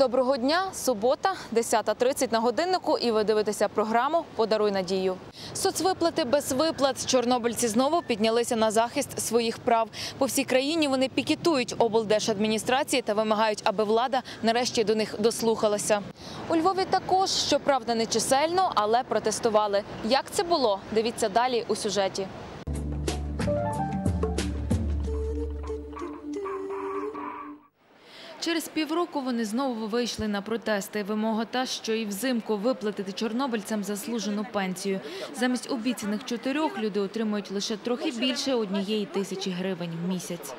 Доброго дня, субота, 10.30 на годиннику, і ви дивитеся програму Подаруй надію. Соцвиплати без виплат. Чорнобильці знову піднялися на захист своїх прав. По всій країні вони пікетують облдержадміністрації та вимагають, аби влада нарешті до них дослухалася. У Львові також, щоправда, не чисельно, але протестували. Як це було? Дивіться далі у сюжеті. Через півроку вони знову вийшли на протести. Вимога та, що і взимку виплатити чорнобильцям заслужену пенсію. Замість обіцяних чотирьох люди отримують лише трохи більше однієї тисячі гривень в місяць.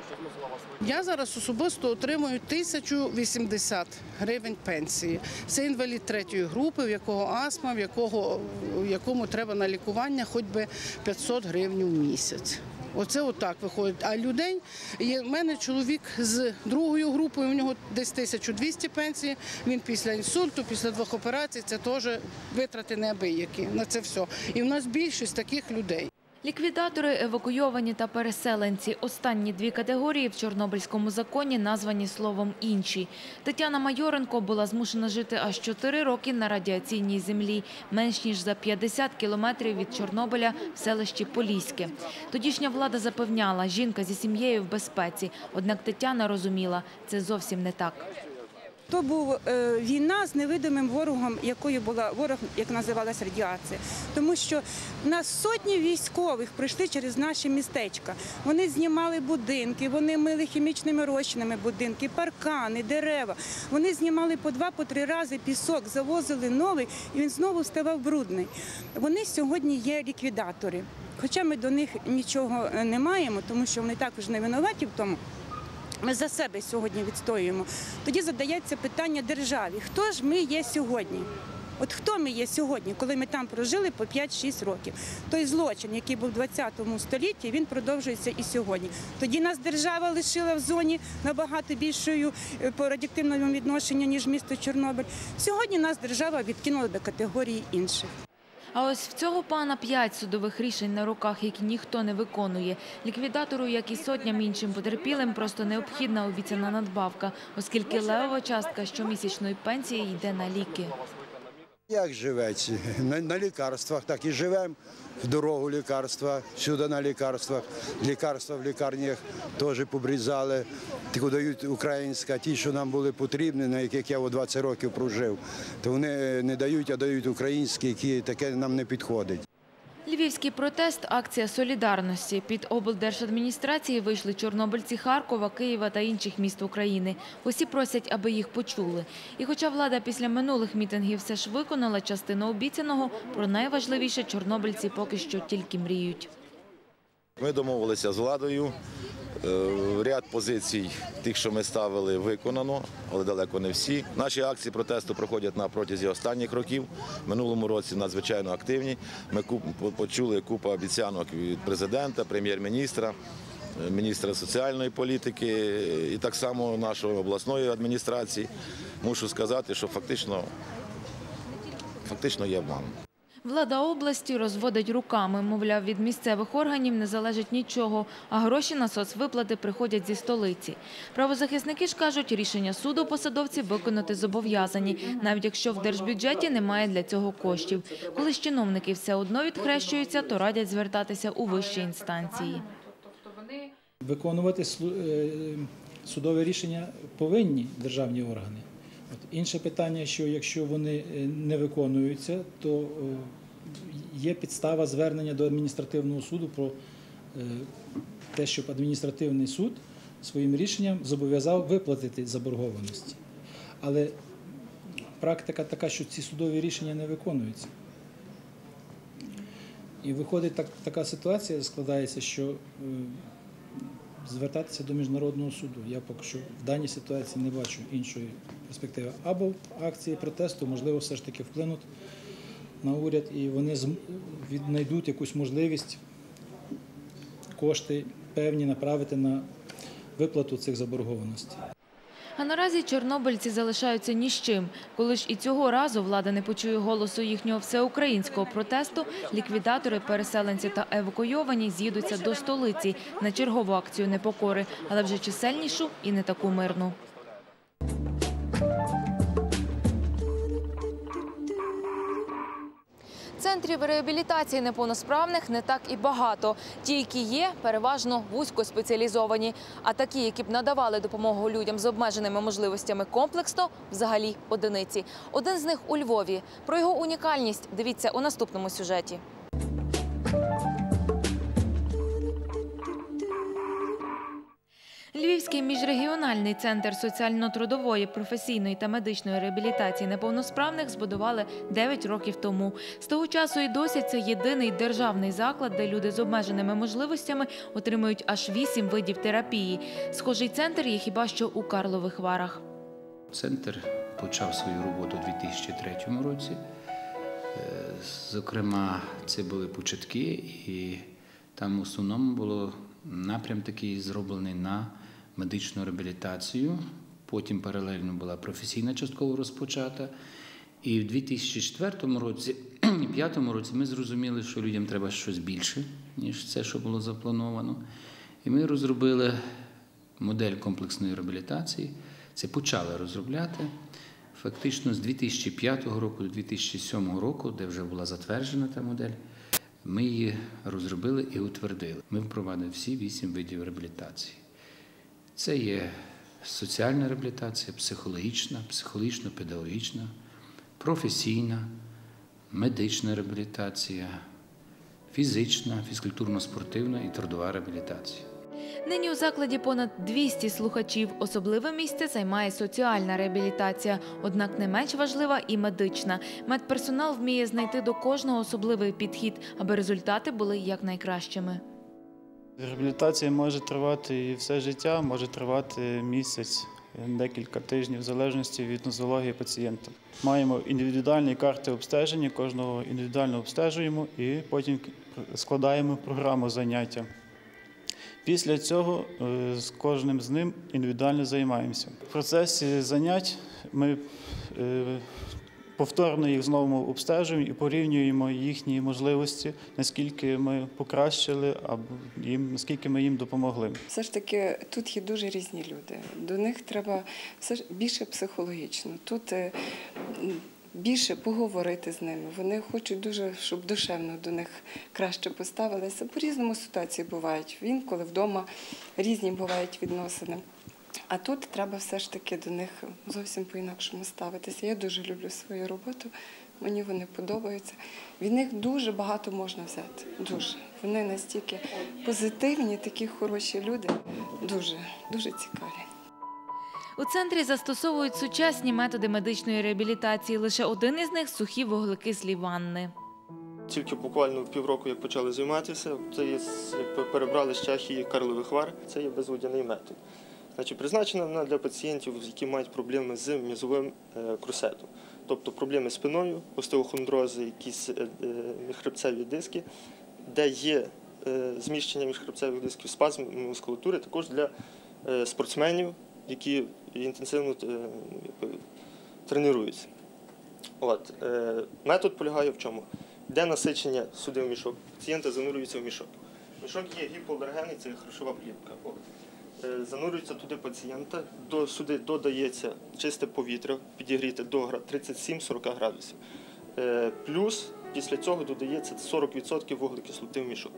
Я зараз особисто отримую 1080 гривень пенсії. Це інвалід третьої групи, в якого астма, в якого якому треба на лікування хоч би 500 гривень в місяць. Оце отак виходить. А людей є в мене чоловік з другою групою. У нього десь 1200 пенсії. Він після інсульту, після двох операцій. Це теж витрати неабиякі на це все. І в нас більшість таких людей. Ліквідатори, евакуйовані та переселенці. Останні дві категорії в Чорнобильському законі названі словом «інші». Тетяна Майоренко була змушена жити аж 4 роки на радіаційній землі, менш ніж за 50 кілометрів від Чорнобиля в селищі Поліське. Тодішня влада запевняла, жінка зі сім'єю в безпеці. Однак Тетяна розуміла, це зовсім не так. То був е, війна з невидимим ворогом, якою була ворог, як називалась радіація. Тому що нас сотні військових пройшли через наші містечка. Вони знімали будинки, вони мили хімічними розчинами будинки, паркани, дерева. Вони знімали по два, по три рази пісок, завозили новий, і він знову ставав брудний. Вони сьогодні є ліквідатори. Хоча ми до них нічого е, не маємо, тому що вони також не винуваті в тому. Ми за себе сьогодні відстоюємо. Тоді задається питання державі: хто ж ми є сьогодні? От хто ми є сьогодні, коли ми там прожили по 5-6 років? Той злочин, який був у 20 столітті, він продовжується і сьогодні. Тоді нас держава лишила в зоні набагато більшою е, по радіоактивному відношенню, ніж місто Чорнобиль. Сьогодні нас держава відкинула до категорії інших. А ось в цього пана п'ять судових рішень на руках, які ніхто не виконує. Ліквідатору, як і сотням іншим потерпілим, просто необхідна обіцяна надбавка, оскільки левова частка щомісячної пенсії йде на ліки. Як живеться? На, лікарствах, так і живемо. В дорогу лікарства, сюди на лікарствах. Лікарства в лікарнях теж побрізали. Тільки дають українська, ті, що нам були потрібні, на яких я 20 років прожив, то вони не дають, а дають українські, які таке нам не підходить. Львівський протест – акція солідарності. Під облдержадміністрації вийшли чорнобильці Харкова, Києва та інших міст України. Усі просять, аби їх почули. І хоча влада після минулих мітингів все ж виконала частину обіцяного, про найважливіше чорнобильці поки що тільки мріють. Ми домовилися з владою. Е, Ряд позицій, тих, що ми ставили, виконано, але далеко не всі. Наші акції протесту проходять на протязі останніх років. В минулому році надзвичайно активні. Ми почули купу обіцянок від президента, прем'єр-міністра, міністра соціальної політики і так само нашої обласної адміністрації. Мушу сказати, що фактично, фактично є обман. Влада області розводить руками. Мовляв, від місцевих органів не залежить нічого, а гроші на соцвиплати приходять зі столиці. Правозахисники ж кажуть, рішення суду посадовці виконати зобов'язані, навіть якщо в держбюджеті немає для цього коштів. Коли ж чиновники все одно відхрещуються, то радять звертатися у вищі інстанції. Виконувати е, судове рішення повинні державні органи. Інше питання, що якщо вони е, не виконуються, то е, є підстава звернення до адміністративного суду про е, те, щоб адміністративний суд своїм рішенням зобов'язав виплатити заборгованості. Але практика така, що ці судові рішення не виконуються. І виходить так, така ситуація, складається, що звертатися до міжнародного суду. Я поки що в даній ситуації не бачу іншої перспективи. Або акції протесту, можливо, все ж таки вплинуть на уряд, і вони віднайдуть якусь можливість кошти певні направити на виплату цих заборгованостей. А наразі чорнобильці залишаються ні з чим. Коли ж і цього разу влада не почує голосу їхнього всеукраїнського протесту, ліквідатори, переселенці та евакуйовані з'їдуться до столиці на чергову акцію непокори, але вже чисельнішу і не таку мирну. Центрів реабілітації неповносправних не так і багато. Ті, які є, переважно вузькоспеціалізовані. А такі, які б надавали допомогу людям з обмеженими можливостями комплексно, взагалі одиниці. Один з них у Львові. Про його унікальність дивіться у наступному сюжеті. Львівський міжрегіональний центр соціально-трудової, професійної та медичної реабілітації неповносправних збудували 9 років тому. З того часу і досі це єдиний державний заклад, де люди з обмеженими можливостями отримують аж 8 видів терапії. Схожий центр є хіба що у Карлових Варах. Центр почав свою роботу у 2003 році. Е, Зокрема, це були початки, і там в основному було напрям такий зроблений на медичну реабілітацію. Потім паралельно була професійна частково розпочата. І в 2004 році, і 2005 році ми зрозуміли, що людям треба щось більше, ніж це, що було заплановано. І ми розробили модель комплексної реабілітації. Це почали розробляти. Фактично з 2005 року до 2007 року, де вже була затверджена та модель, ми її розробили і утвердили. Ми впровадили всі вісім видів реабілітації. Це є соціальна реабілітація, психологічна, психологічно-педагогічна, професійна, медична реабілітація, фізична, фізкультурно-спортивна і трудова реабілітація. Нині у закладі понад 200 слухачів. Особливе місце займає соціальна реабілітація, однак не менш важлива і медична. Медперсонал вміє знайти до кожного особливий підхід, аби результати були якнайкращими. Реабілітація може тривати і все життя, може тривати місяць, декілька тижнів, в залежності від нозології пацієнта. Маємо індивідуальні карти обстеження, кожного індивідуально обстежуємо і потім складаємо програму заняття. Після цього е, з кожним з ним індивідуально займаємося. В процесі занять ми е, повторно їх знову обстежуємо і порівнюємо їхні можливості, наскільки ми покращили або їм, наскільки ми їм допомогли. Все ж таки тут є дуже різні люди. До них треба все ж більше психологічно. Тут е, більше поговорити з ними. Вони хочуть дуже, щоб душевно до них краще поставилися. По різному ситуації бувають. Інколи вдома різні бувають відносини. А тут треба все ж таки до них зовсім по-інакшому ставитися. Я дуже люблю свою роботу, мені вони подобаються. Від них дуже багато можна взяти. Дуже. Вони настільки позитивні, такі хороші люди. Дуже, дуже цікаві. У центрі застосовують сучасні методи медичної реабілітації. Лише один із них сухі вуглекислі ванни. Тільки буквально півроку, як почали займатися, це є, перебрали з Чехії Карлових Вар, це є безводяний метод. Значить, призначена вона для пацієнтів, які мають проблеми з м'язовим е, крусетом, тобто проблеми з спиною, остеохондрози, якісь е, е, міжхребцеві диски, де є зміщення міжхребцевих дисків, спазм мускулатури, також для спортсменів, які інтенсивно е, тренуються. От, метод полягає в чому? Йде насичення сюди в мішок, пацієнта занурюється в мішок. Мішок є гіпоалергенний, це харчова плівка. Е, Занурюється туди пацієнта, до, сюди додається чисте повітря, підігріте до 37-40 градусів. Е, Плюс після цього додається 40% вуглекислоти в мішок.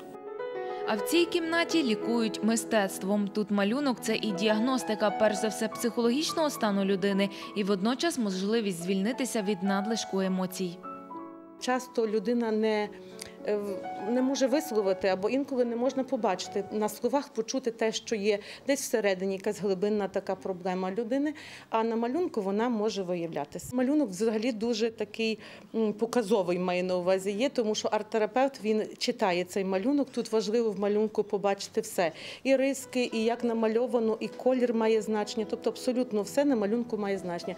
А в цій кімнаті лікують мистецтвом. Тут малюнок це і діагностика, перш за все, психологічного стану людини, і водночас можливість звільнитися від надлишку емоцій. часто людина не, не може висловити або інколи не можна побачити на словах почути те, що є десь всередині якась глибинна така проблема людини. А на малюнку вона може виявлятися. Малюнок взагалі дуже такий показовий має на увазі є, тому що арт-терапевт він читає цей малюнок. Тут важливо в малюнку побачити все: і риски, і як намальовано, і колір має значення. Тобто, абсолютно все на малюнку має значення.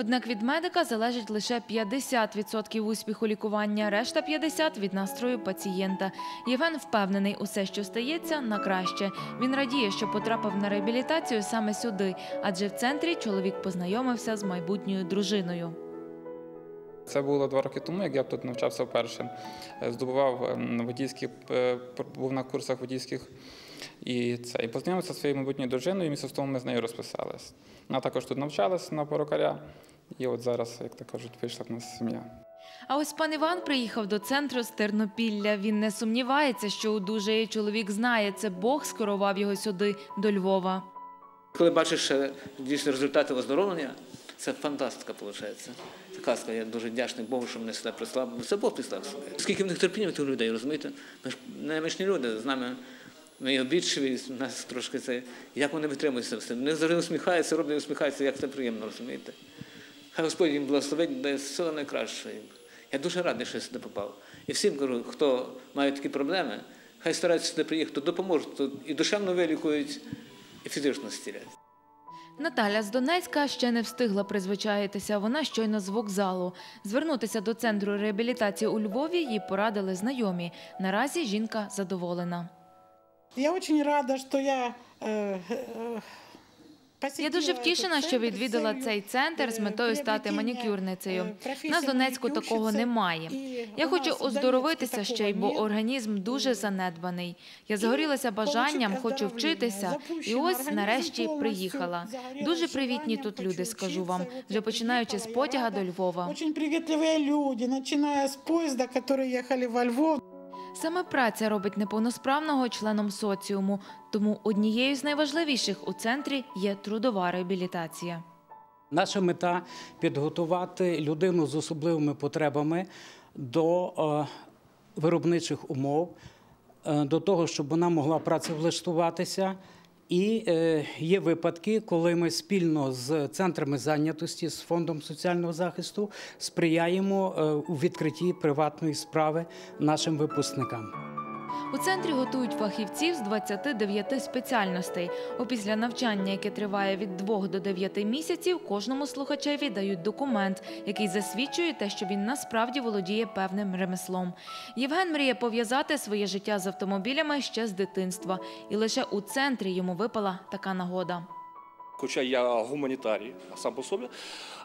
Однак від медика залежить лише 50% успіху лікування, решта 50% від настрою пацієнта. Євген впевнений, усе, що стається, на краще. Він радіє, що потрапив на реабілітацію саме сюди, адже в центрі чоловік познайомився з майбутньою дружиною. Це було два роки тому, як я тут навчався вперше. Е, Здобував ем, водійські, е, був на курсах водійських і це. І познайомився зі своєю майбутньою дружиною, і місяць тому ми з нею розписались. Вона також тут навчалась на порукаря, і от зараз, як то кажуть, вийшла в нас сім'я. А ось пан Іван приїхав до центру з Тернопілля. Він не сумнівається, що одужає. Чоловік знає, це Бог скерував його сюди, до Львова. Коли бачиш е, дійсно результати оздоровлення, це фантастика виходить. Це казка, я дуже вдячний Богу, що мене сюди прислав. Бо Це Бог прислав сюди. Скільки в них терпіння в тих людей, розумієте? Ми ж немічні люди, з нами ми обідчиві, у нас трошки це. Як вони витримують це все? Вони завжди усміхаються, роблять усміхаються, як це приємно, розумієте? Хай Господь їм благословить, дає все найкраще. їм. Я дуже радий, що я сюди попав. І всім кажу, хто має такі проблеми, хай стараються сюди приїхати, допоможуть тут і душевно вилікують, і фізично стілять. Наталя з Донецька ще не встигла призвичаїтися. Вона щойно з вокзалу. Звернутися до центру реабілітації у Львові їй порадили знайомі. Наразі жінка задоволена. Я очень рада, что я э, э, Я дуже втішена, що відвідала цей центр з метою стати манікюрницею. На Донецьку такого немає. Я хочу оздоровитися ще й, бо організм дуже занедбаний. Я загорілася бажанням, хочу вчитися, і ось нарешті приїхала. Дуже привітні тут люди, скажу вам, вже починаючи з потяга до Львова. Очень приветливые люди, начиная с поезда, которые ехали во Львов. Саме праця робить неповносправного членом соціуму, тому однією з найважливіших у центрі є трудова реабілітація. Наша мета підготувати людину з особливими потребами до е, виробничих умов, е, до того, щоб вона могла працевлаштуватися. І е, є випадки, коли ми спільно з центрами зайнятості, з фондом соціального захисту сприяємо е, у відкритті приватної справи нашим випускникам. У центрі готують фахівців з 29 спеціальностей. Опісля навчання, яке триває від 2 до 9 місяців, кожному слухачеві дають документ, який засвідчує те, що він насправді володіє певним ремеслом. Євген мріє пов'язати своє життя з автомобілями ще з дитинства, і лише у центрі йому випала така нагода. Хоча я гуманітарій сам по собі,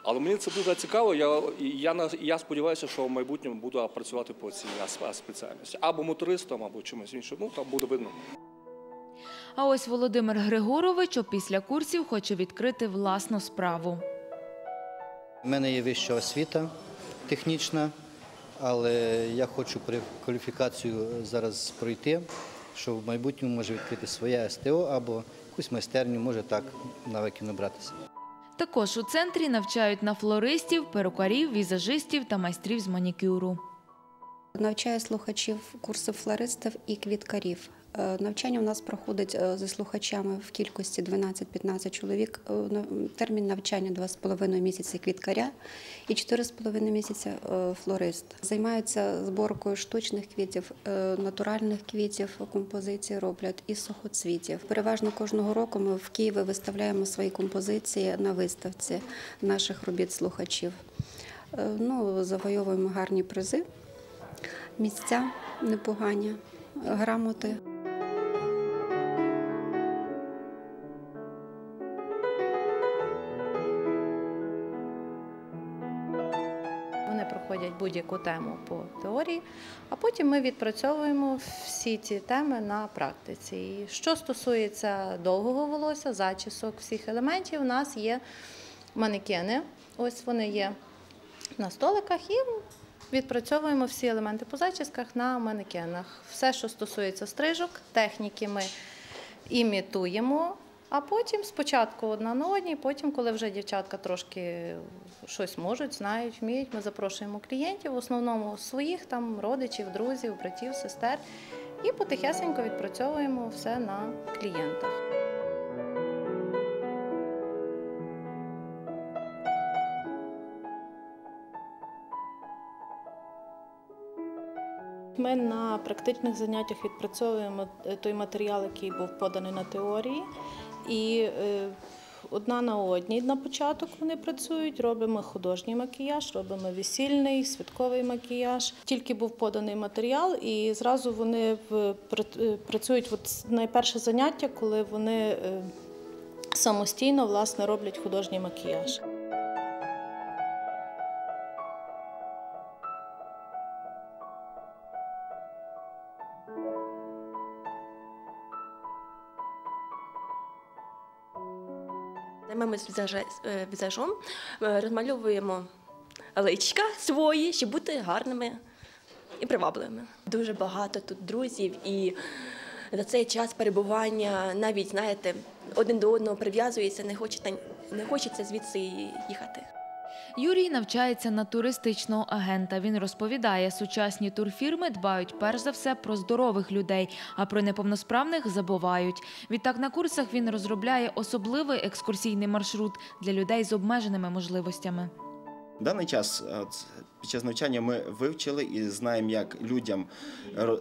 але мені це дуже цікаво. Я, я, я сподіваюся, що в майбутньому буду працювати по цій спеціальності. Або мотористом, або чимось іншим. Ну, там буде видно. А ось Володимир Григорович опісля курсів хоче відкрити власну справу. У мене є вища освіта технічна, але я хочу при- кваліфікацію зараз пройти, щоб в майбутньому може відкрити своє СТО або якусь майстерню, може так навики набратися. Також у центрі навчають на флористів, перукарів, візажистів та майстрів з манікюру. Навчаю слухачів курсу флористів і квіткарів. Е, Навчання у нас проходить е, зі слухачами в кількості 12-15 чоловік. Е, Термін навчання 2,5 місяці квіткаря і 4,5 місяця флорист. Займаються зборкою штучних квітів, натуральних квітів, композиції роблять і сухоцвітів. Переважно кожного року ми в Києві виставляємо свої композиції на виставці наших робіт слухачів. Ну, завойовуємо гарні призи місця непогані, грамоти. Будь-яку тему по теорії, а потім ми відпрацьовуємо всі ці теми на практиці. І що стосується довгого волосся, зачісок, всіх елементів, у нас є манекени. Ось вони є на столиках і відпрацьовуємо всі елементи по зачісках на манекенах. Все, що стосується стрижок, техніки ми імітуємо. А потім спочатку одна на одній, потім, коли вже дівчатка трошки щось можуть, знають, вміють, ми запрошуємо клієнтів, в основному своїх там родичів, друзів, братів, сестер, і потихесенько відпрацьовуємо все на клієнтах. Ми на практичних заняттях відпрацьовуємо е, той матеріал, який був поданий на теорії. І е, одна на одній на початок вони працюють. Робимо художній макіяж, робимо весільний, святковий макіяж. Тільки був поданий матеріал, і зразу вони е, працюють. От найперше заняття, коли вони е, самостійно власне роблять художній макіяж. Займаємось візаже- е, візажом, е, розмальовуємо личка свої, щоб бути гарними і привабливими. Дуже багато тут друзів, і за цей час перебування навіть знаєте, один до одного прив'язується, не хочеться, не хочеться звідси їхати. Юрій навчається на туристичного агента. Він розповідає, сучасні турфірми дбають перш за все про здорових людей, а про неповносправних забувають. Відтак на курсах він розробляє особливий екскурсійний маршрут для людей з обмеженими можливостями. В даний час під час навчання ми вивчили і знаємо, як людям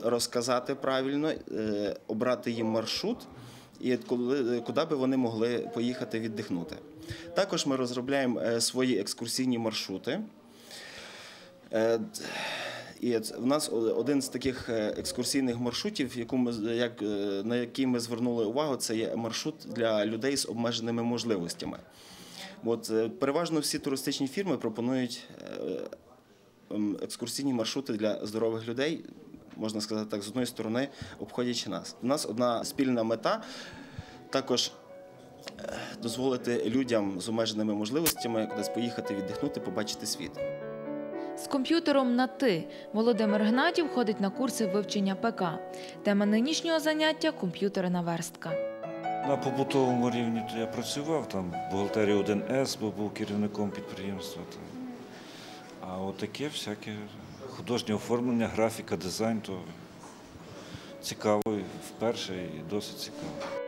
розказати правильно, е, обрати їм маршрут і куди би вони могли поїхати віддихнути. Також ми розробляємо е, свої екскурсійні маршрути. Е, І в нас один з таких е, екскурсійних маршрутів, яку ми, як, на який ми звернули увагу, це є маршрут для людей з обмеженими можливостями. От, переважно всі туристичні фірми пропонують ем, екскурсійні маршрути для здорових людей, можна сказати так, з одної сторони, обходячи нас. У нас одна спільна мета також дозволити людям з обмеженими можливостями кудись поїхати, віддихнути, побачити світ. З комп'ютером на ти Володимир Гнатів ходить на курси вивчення ПК. Тема нинішнього заняття комп'ютерна верстка. На побутовому рівні то я працював там бухгалтерія 1С, бо був керівником підприємства. Там. А отаке всяке художнє оформлення, графіка, дизайн, то цікаво і вперше і досить цікаво.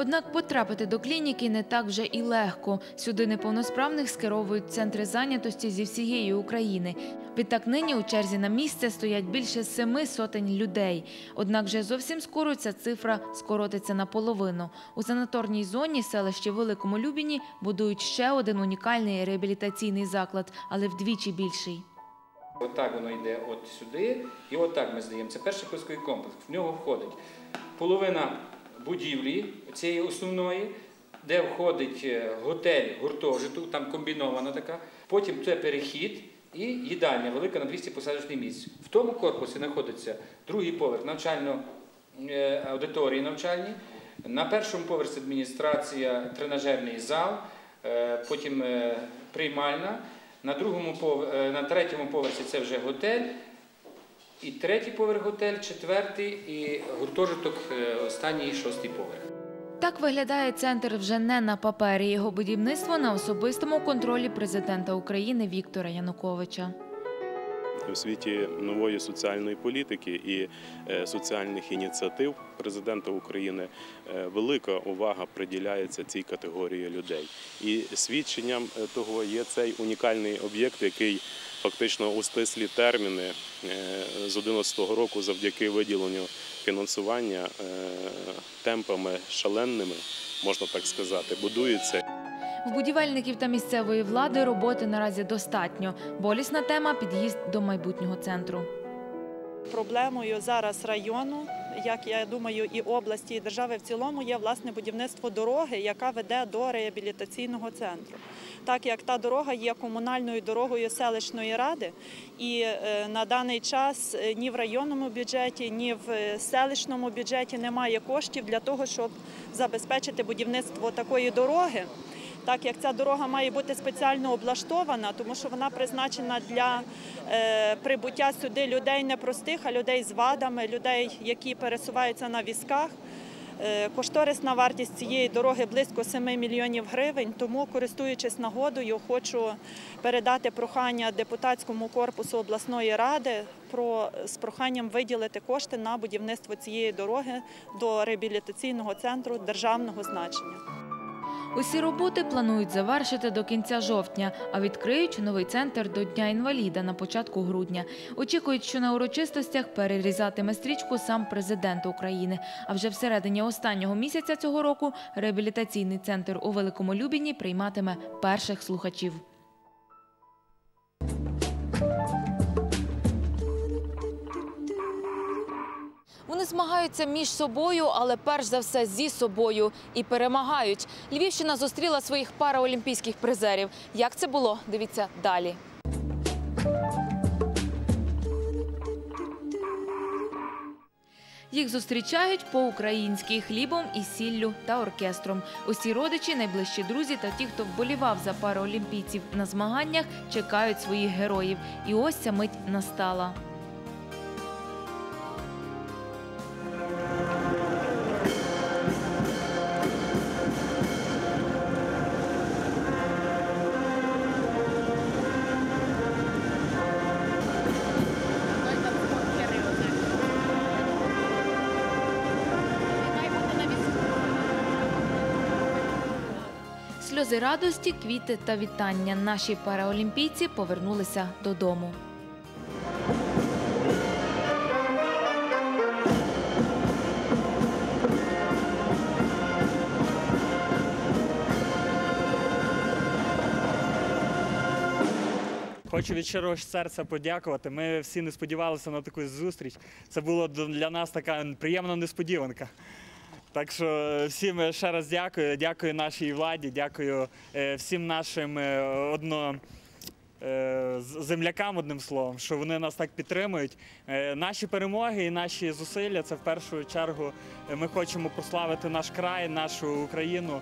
Однак потрапити до клініки не так вже і легко. Сюди неповносправних скеровують центри зайнятості зі всієї України. Відтак нині у черзі на місце стоять більше семи сотень людей. Однак вже зовсім скоро ця цифра скоротиться наполовину. У санаторній зоні селищі Великому Любіні будують ще один унікальний реабілітаційний заклад, але вдвічі більший. Отак воно йде от сюди, і отак ми здаємо. Це перший пусковий комплекс. В нього входить половина будівлі цієї основної, де входить е, готель гуртожиток, там комбінована така. Потім це перехід і їдальня велика на 200 посадочних місць. В тому корпусі знаходиться другий поверх е, аудиторії навчальні. На першому поверсі адміністрація, тренажерний зал, е, потім приймальна. На другому на третьому поверсі це вже готель. І третій поверх готель, четвертий і гуртожиток е, останній шостий поверх. Так виглядає центр вже не на папері. Його будівництво на особистому контролі президента України Віктора Януковича. у світі нової соціальної політики і е, соціальних ініціатив президента України е, велика увага приділяється цій категорії людей. І свідченням того є цей унікальний об'єкт, який фактично у стислі терміни е, з 2011 року, завдяки виділенню фінансування е, темпами шаленними, можна так сказати, будується. В будівельників та місцевої влади роботи наразі достатньо. Болісна тема під'їзд до майбутнього центру. Проблемою зараз району, як я думаю, і області, і держави в цілому є власне будівництво дороги, яка веде до реабілітаційного центру. Так як та дорога є комунальною дорогою селищної ради, і е, на даний час е, ні в районному бюджеті, ні в е, селищному бюджеті немає коштів для того, щоб забезпечити будівництво такої дороги так як ця дорога має бути спеціально облаштована, тому що вона призначена для е, прибуття сюди людей непростих, а людей з вадами, людей, які пересуваються на візках. Е, Кошторисна вартість цієї дороги близько 7 мільйонів гривень. Тому, користуючись нагодою, хочу передати прохання депутатському корпусу обласної ради про з проханням виділити кошти на будівництво цієї дороги до реабілітаційного центру державного значення. Усі роботи планують завершити до кінця жовтня, а відкриють новий центр до Дня інваліда на початку грудня. Очікують, що на урочистостях перерізатиме стрічку сам президент України. А вже всередині останнього місяця цього року реабілітаційний центр у Великому Любіні прийматиме перших слухачів. Вони змагаються між собою, але перш за все зі собою і перемагають. Львівщина зустріла своїх параолімпійських призерів. Як це було? Дивіться далі. Їх зустрічають по-українськи хлібом і сіллю та оркестром. Усі родичі, найближчі друзі та ті, хто вболівав за параолімпійців на змаганнях, чекають своїх героїв. І ось ця мить настала. Сльози радості, квіти та вітання. Наші параолімпійці повернулися додому. Хочу від щирого серця подякувати. Ми всі не сподівалися на таку зустріч. Це було для нас така приємна несподіванка. Так що всім ще раз дякую. Дякую нашій владі, дякую е, всім нашим е, одно. е, Землякам, одним словом, що вони нас так підтримують. Е, Наші перемоги і наші зусилля це в першу чергу е, ми хочемо прославити наш край, нашу Україну.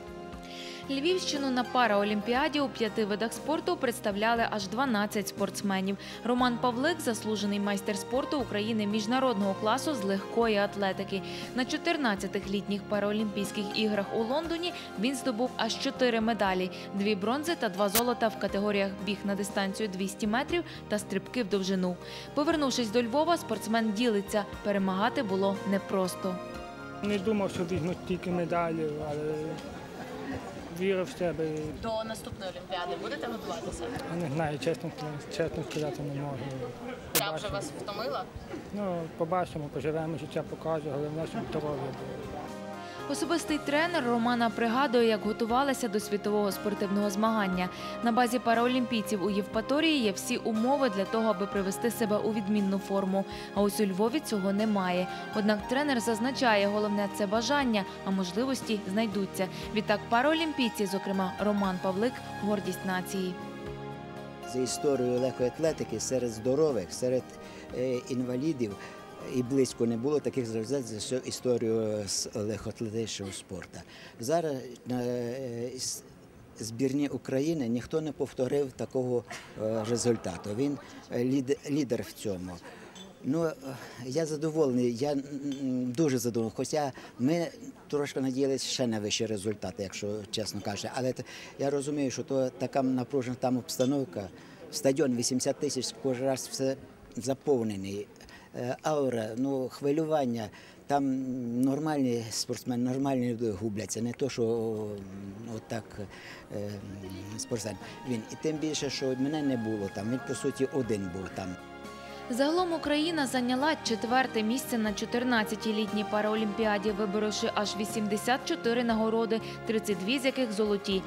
Львівщину на параолімпіаді у п'яти видах спорту представляли аж 12 спортсменів. Роман Павлик, заслужений майстер спорту України міжнародного класу з легкої атлетики. На 14-х літніх параолімпійських іграх у Лондоні він здобув аж 4 медалі: дві бронзи та два золота в категоріях біг на дистанцію 200 метрів та стрибки в довжину. Повернувшись до Львова, спортсмен ділиться. Перемагати було непросто. Не думав, що візьму тільки медалю, але вірив в себе. До наступної олімпіади будете готуватися? Не знаю, чесно, чесно сказати не можу. Я вже вас втомила? Ну, побачимо, поживемо, життя покаже, головне, щоб здоров'я було. Особистий тренер Романа пригадує, як готувалися до світового спортивного змагання. На базі параолімпійців у Євпаторії є всі умови для того, аби привести себе у відмінну форму. А ось у Львові цього немає. Однак тренер зазначає, головне це бажання, а можливості знайдуться. Відтак параолімпійці, зокрема Роман Павлик, гордість нації. за історію легкої атлетики серед здорових, серед е, інвалідів. І близько не було таких результатів за всю історію з легкоатлетичного спорту. Зараз на е, збірні України ніхто не повторив такого е, результату. Він е, лідер в цьому. Ну, я задоволений, я дуже задоволений. Хоча ми трошки надіялися ще на вищі результати, якщо чесно кажучи. Але я розумію, що то така напружена там обстановка. Стадіон 80 тисяч кожен раз все заповнений. Е, Аура, ну, хвилювання. Там нормальні спортсмени, нормальні люди губляться, не то, що отак е, спортсмен. Він. І тим більше, що мене не було там. Він, по суті, один був там. Загалом Україна зайняла четверте місце на 14-й літній параолімпіаді, виборовши аж 84 нагороди, 32 з яких золоті.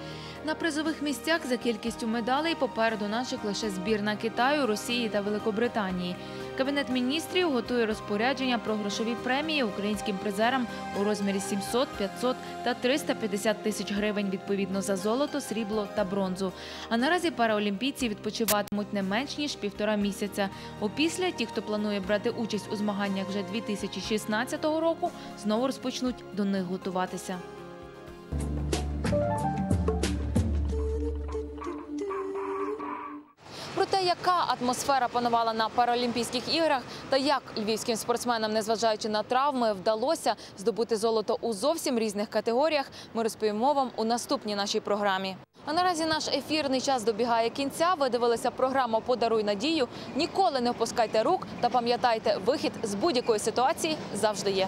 На призових місцях за кількістю медалей попереду наших лише збірна Китаю, Росії та Великобританії. Кабінет міністрів готує розпорядження про грошові премії українським призерам у розмірі 700, 500 та 350 тисяч гривень відповідно за золото, срібло та бронзу. А наразі параолімпійці відпочиватимуть не менш ніж півтора місяця. Опісля ті, хто планує брати участь у змаганнях вже 2016 року, знову розпочнуть до них готуватися. Про те, яка атмосфера панувала на Паралімпійських іграх та як львівським спортсменам, незважаючи на травми, вдалося здобути золото у зовсім різних категоріях, ми розповімо вам у наступній нашій програмі. А наразі наш ефірний час добігає кінця. Ви дивилися програму Подаруй надію. Ніколи не опускайте рук та пам'ятайте, вихід з будь-якої ситуації завжди є.